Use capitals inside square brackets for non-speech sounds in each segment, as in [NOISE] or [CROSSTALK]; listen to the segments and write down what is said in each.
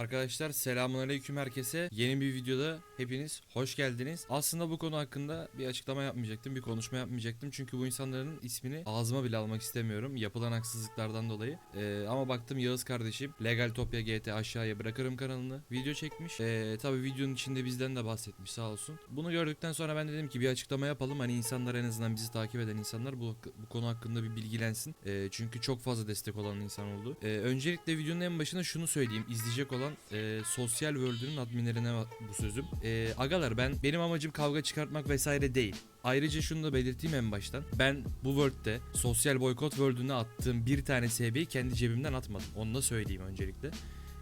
Arkadaşlar selamünaleyküm herkese. Yeni bir videoda hepiniz hoş geldiniz. Aslında bu konu hakkında bir açıklama yapmayacaktım, bir konuşma yapmayacaktım. Çünkü bu insanların ismini ağzıma bile almak istemiyorum. Yapılan haksızlıklardan dolayı. Ee, ama baktım Yağız kardeşim Legal Topya GT aşağıya bırakırım kanalını. Video çekmiş. Ee, tabii videonun içinde bizden de bahsetmiş sağ olsun. Bunu gördükten sonra ben dedim ki bir açıklama yapalım. Hani insanlar en azından bizi takip eden insanlar bu, bu konu hakkında bir bilgilensin. Ee, çünkü çok fazla destek olan insan oldu. Ee, öncelikle videonun en başına şunu söyleyeyim. İzleyecek olan e, Sosyal World'ün adminlerine bu sözüm. E, agalar ben benim amacım kavga çıkartmak vesaire değil. Ayrıca şunu da belirteyim en baştan. Ben bu World'de sosyal boykot World'üne attığım bir tane SB'yi kendi cebimden atmadım. Onu da söyleyeyim öncelikle.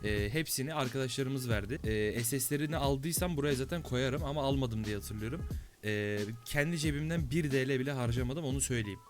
E, hepsini arkadaşlarımız verdi. E, SS'lerini aldıysam buraya zaten koyarım ama almadım diye hatırlıyorum. E, kendi cebimden 1 DL bile harcamadım onu söyleyeyim.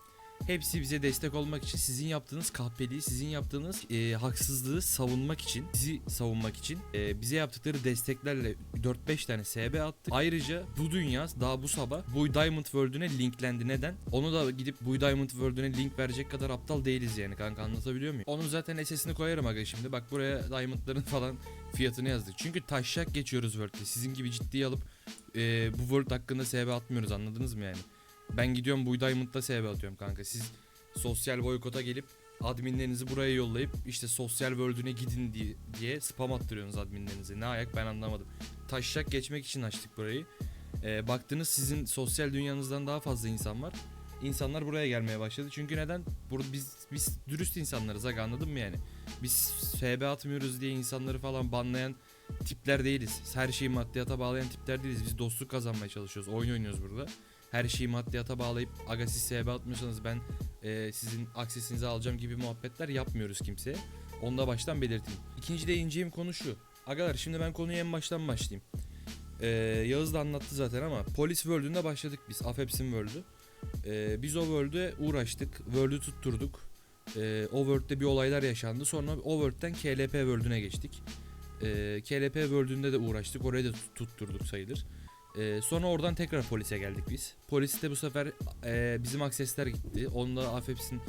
Hepsi bize destek olmak için sizin yaptığınız kahpeliği, sizin yaptığınız e, haksızlığı savunmak için, bizi savunmak için e, bize yaptıkları desteklerle 4-5 tane SB attık. Ayrıca bu dünya daha bu sabah bu Diamond World'üne linklendi. Neden? Onu da gidip bu Diamond World'üne link verecek kadar aptal değiliz yani kanka anlatabiliyor muyum? Onun zaten SS'ini koyarım aga şimdi. Bak buraya Diamond'ların falan fiyatını yazdık. Çünkü taşak geçiyoruz World'de. Sizin gibi ciddiye alıp e, bu World hakkında SB atmıyoruz anladınız mı yani? Ben gidiyorum bu Diamond'da SB atıyorum kanka. Siz sosyal boykota gelip adminlerinizi buraya yollayıp işte sosyal world'üne gidin diye, diye spam attırıyorsunuz adminlerinize. Ne ayak ben anlamadım. Taşacak geçmek için açtık burayı. Ee, baktınız sizin sosyal dünyanızdan daha fazla insan var. İnsanlar buraya gelmeye başladı. Çünkü neden? Burada biz biz dürüst insanlarız aga anladın mı yani? Biz SB atmıyoruz diye insanları falan banlayan tipler değiliz. Her şeyi maddiyata bağlayan tipler değiliz. Biz dostluk kazanmaya çalışıyoruz. Oyun oynuyoruz burada her şeyi maddiyata bağlayıp aga siz SB atmıyorsanız ben e, sizin aksesinizi alacağım gibi muhabbetler yapmıyoruz kimseye. Onu da baştan belirteyim. İkinci değineceğim konu şu. Agalar şimdi ben konuya en baştan başlayayım. E, Yağız da anlattı zaten ama Polis World'ünde başladık biz. Afepsin World'ü. E, biz o World'e uğraştık. World'ü tutturduk. E, o World'de bir olaylar yaşandı. Sonra o World'den KLP World'üne geçtik. E, KLP World'ünde de uğraştık. Orayı da tut- tutturduk sayılır. Ee, sonra oradan tekrar polise geldik biz. Poliste bu sefer e, bizim aksesler gitti. Onda AFEPS'in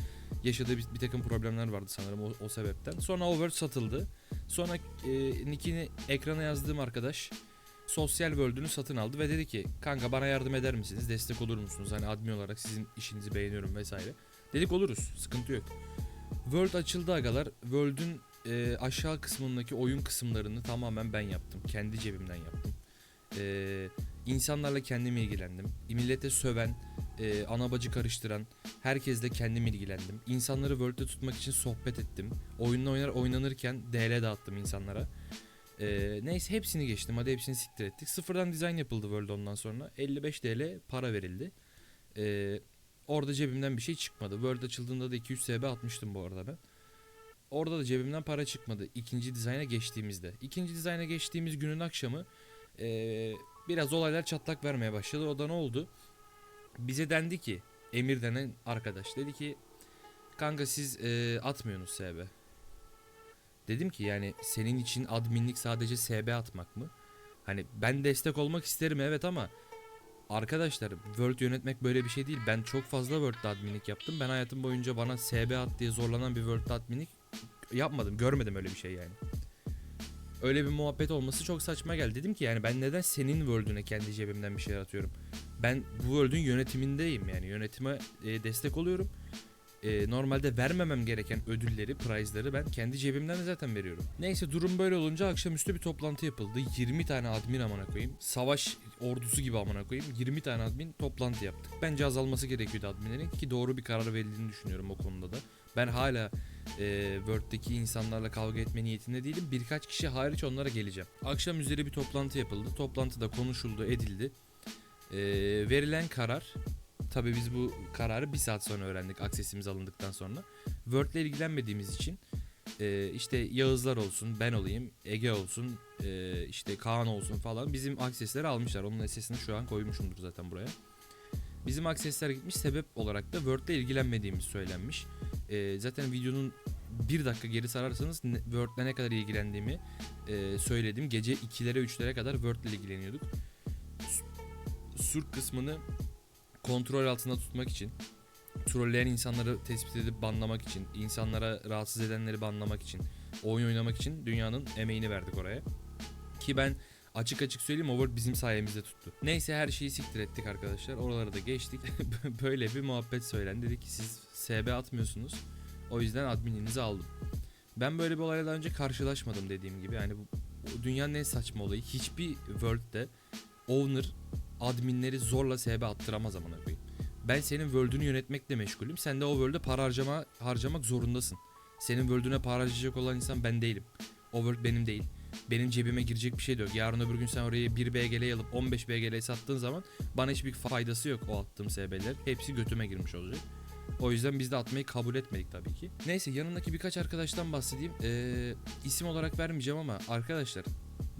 yaşadığı bir, bir takım problemler vardı sanırım o, o sebepten. Sonra Overt satıldı. Sonra e, nickini ekrana yazdığım arkadaş sosyal world'ünü satın aldı ve dedi ki kanka bana yardım eder misiniz? Destek olur musunuz? Hani admin olarak sizin işinizi beğeniyorum vesaire. Dedik oluruz. Sıkıntı yok. World açıldı agalar. World'ün e, aşağı kısmındaki oyun kısımlarını tamamen ben yaptım. Kendi cebimden yaptım. Eee insanlarla kendim ilgilendim. Millete söven, e, ana karıştıran, herkesle kendim ilgilendim. İnsanları World'de tutmak için sohbet ettim. Oyunla oynar oynanırken DL dağıttım insanlara. E, neyse hepsini geçtim. Hadi hepsini siktir ettik. Sıfırdan dizayn yapıldı World ondan sonra. 55 TL para verildi. E, orada cebimden bir şey çıkmadı. World açıldığında da 200 SB atmıştım bu arada ben. Orada da cebimden para çıkmadı ikinci dizayna geçtiğimizde. İkinci dizayna geçtiğimiz günün akşamı eee biraz olaylar çatlak vermeye başladı. O da ne oldu? Bize dendi ki Emir denen arkadaş dedi ki kanka siz e, atmıyorsunuz SB. Dedim ki yani senin için adminlik sadece SB atmak mı? Hani ben destek olmak isterim evet ama arkadaşlar World yönetmek böyle bir şey değil. Ben çok fazla World'da adminlik yaptım. Ben hayatım boyunca bana SB at diye zorlanan bir World'da adminlik yapmadım. Görmedim öyle bir şey yani öyle bir muhabbet olması çok saçma geldi. Dedim ki yani ben neden senin World'üne kendi cebimden bir şeyler atıyorum. Ben bu World'ün yönetimindeyim yani yönetime e, destek oluyorum. E, normalde vermemem gereken ödülleri, prize'ları ben kendi cebimden zaten veriyorum. Neyse durum böyle olunca akşamüstü bir toplantı yapıldı. 20 tane admin amına koyayım. Savaş ordusu gibi amına koyayım. 20 tane admin toplantı yaptık. Bence azalması gerekiyordu adminlerin ki doğru bir karar verildiğini düşünüyorum o konuda da. Ben hala e, Word'deki insanlarla kavga etme niyetinde değilim. Birkaç kişi hariç onlara geleceğim. Akşam üzeri bir toplantı yapıldı. Toplantıda konuşuldu, edildi. E, verilen karar Tabii biz bu kararı bir saat sonra öğrendik aksesimiz alındıktan sonra. Word'le ilgilenmediğimiz için e, işte Yağızlar olsun, ben olayım, Ege olsun, e, işte Kaan olsun falan bizim aksesleri almışlar. Onun sesini şu an koymuşumdur zaten buraya. Bizim aksesler gitmiş sebep olarak da Word'le ilgilenmediğimiz söylenmiş. E, zaten videonun bir dakika geri sararsanız Word'le ne kadar ilgilendiğimi e, söyledim. Gece 2'lere 3'lere kadar Word'le ilgileniyorduk. Sur kısmını kontrol altında tutmak için, trolleyen insanları tespit edip banlamak için, insanlara rahatsız edenleri banlamak için, oyun oynamak için dünyanın emeğini verdik oraya. Ki ben açık açık söyleyeyim Overworld bizim sayemizde tuttu. Neyse her şeyi siktir ettik arkadaşlar. Oraları da geçtik. [LAUGHS] Böyle bir muhabbet söylendi. Dedi ki siz SB atmıyorsunuz. O yüzden admininizi aldım. Ben böyle bir olayla daha önce karşılaşmadım dediğim gibi. Yani bu, bu dünyanın en saçma olayı. Hiçbir world'de owner adminleri zorla SB attıramaz amına koyayım. Ben senin world'ünü yönetmekle meşgulüm. Sen de o world'e para harcama, harcamak zorundasın. Senin world'üne para harcayacak olan insan ben değilim. O world benim değil. Benim cebime girecek bir şey de yok. Yarın öbür gün sen oraya 1 BGL alıp 15 BGL sattığın zaman bana hiçbir faydası yok o attığım SB'ler. Hepsi götüme girmiş olacak. O yüzden biz de atmayı kabul etmedik tabii ki. Neyse yanındaki birkaç arkadaştan bahsedeyim. Ee, isim olarak vermeyeceğim ama arkadaşlar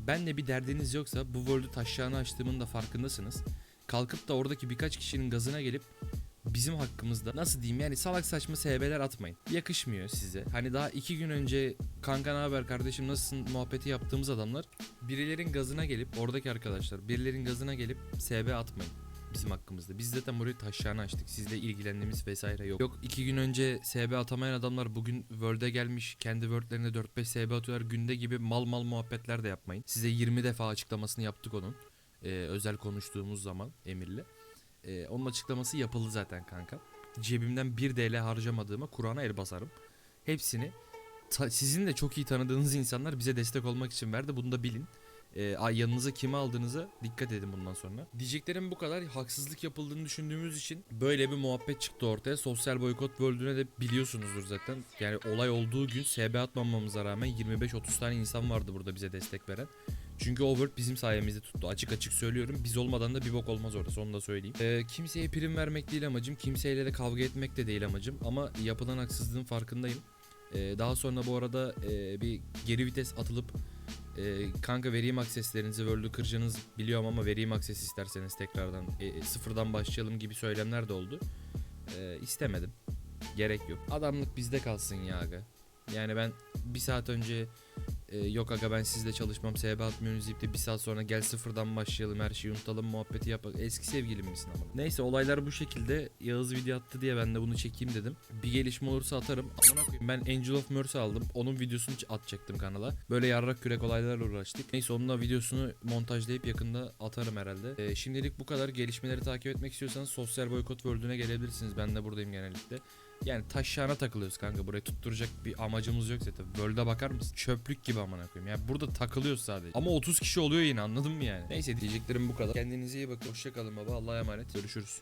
benle bir derdiniz yoksa bu world'ü taşlarını açtığımın da farkındasınız. Kalkıp da oradaki birkaç kişinin gazına gelip bizim hakkımızda nasıl diyeyim yani salak saçma SB'ler atmayın. Yakışmıyor size. Hani daha iki gün önce kanka ne haber kardeşim nasılsın muhabbeti yaptığımız adamlar birilerin gazına gelip oradaki arkadaşlar birilerin gazına gelip SB atmayın bizim hakkımızda. Biz zaten burayı taşlarını açtık. Sizle ilgilendiğimiz vesaire yok. Yok iki gün önce SB atamayan adamlar bugün World'e gelmiş. Kendi World'lerinde 4-5 SB atıyorlar. Günde gibi mal mal muhabbetler de yapmayın. Size 20 defa açıklamasını yaptık onun. Ee, özel konuştuğumuz zaman Emir'le. Ee, onun açıklaması yapıldı zaten kanka. Cebimden 1 DL harcamadığıma Kur'an'a el basarım. Hepsini sizin de çok iyi tanıdığınız insanlar bize destek olmak için verdi. Bunu da bilin. Ay- yanınıza kimi aldığınıza dikkat edin bundan sonra. Diyeceklerim bu kadar. Haksızlık yapıldığını düşündüğümüz için böyle bir muhabbet çıktı ortaya. Sosyal boykot World'üne de biliyorsunuzdur zaten. Yani olay olduğu gün SB atmamamıza rağmen 25-30 tane insan vardı burada bize destek veren. Çünkü o World bizim sayemizde tuttu. Açık açık söylüyorum. Biz olmadan da bir bok olmaz orada. Onu da söyleyeyim. Ee, kimseye prim vermek değil amacım. Kimseyle de kavga etmek de değil amacım. Ama yapılan haksızlığın farkındayım. Ee, daha sonra bu arada e, bir geri vites atılıp e, kanka vereyim akseslerinizi World'ü kıracaksınız biliyorum ama vereyim akses isterseniz tekrardan e, sıfırdan başlayalım gibi söylemler de oldu. E, istemedim. Gerek yok. Adamlık bizde kalsın ya aga. Yani ben bir saat önce e, yok aga ben sizle çalışmam SB atmıyorsunuz deyip de bir saat sonra gel sıfırdan başlayalım her şeyi unutalım muhabbeti yap. Eski sevgilim misin ama? Neyse olaylar bu şekilde. Yağız video attı diye ben de bunu çekeyim dedim. Bir gelişme olursa atarım. Amına koyayım ben Angel of Mercy aldım. Onun videosunu atacaktım kanala. Böyle yarrak kürek olaylarla uğraştık. Neyse onun da videosunu montajlayıp yakında atarım herhalde. E, şimdilik bu kadar. Gelişmeleri takip etmek istiyorsanız sosyal boykot world'üne gelebilirsiniz. Ben de buradayım genellikle. Yani taşlarına takılıyoruz kanka. Burayı tutturacak bir amacımız yok zaten. World'e bakar mısın? Çöplük gibi amına koyayım. Yani burada takılıyoruz sadece. Ama 30 kişi oluyor yine anladın mı yani? Neyse diyeceklerim bu kadar. Kendinize iyi bakın. Hoşçakalın baba. Allah'a emanet. Görüşürüz.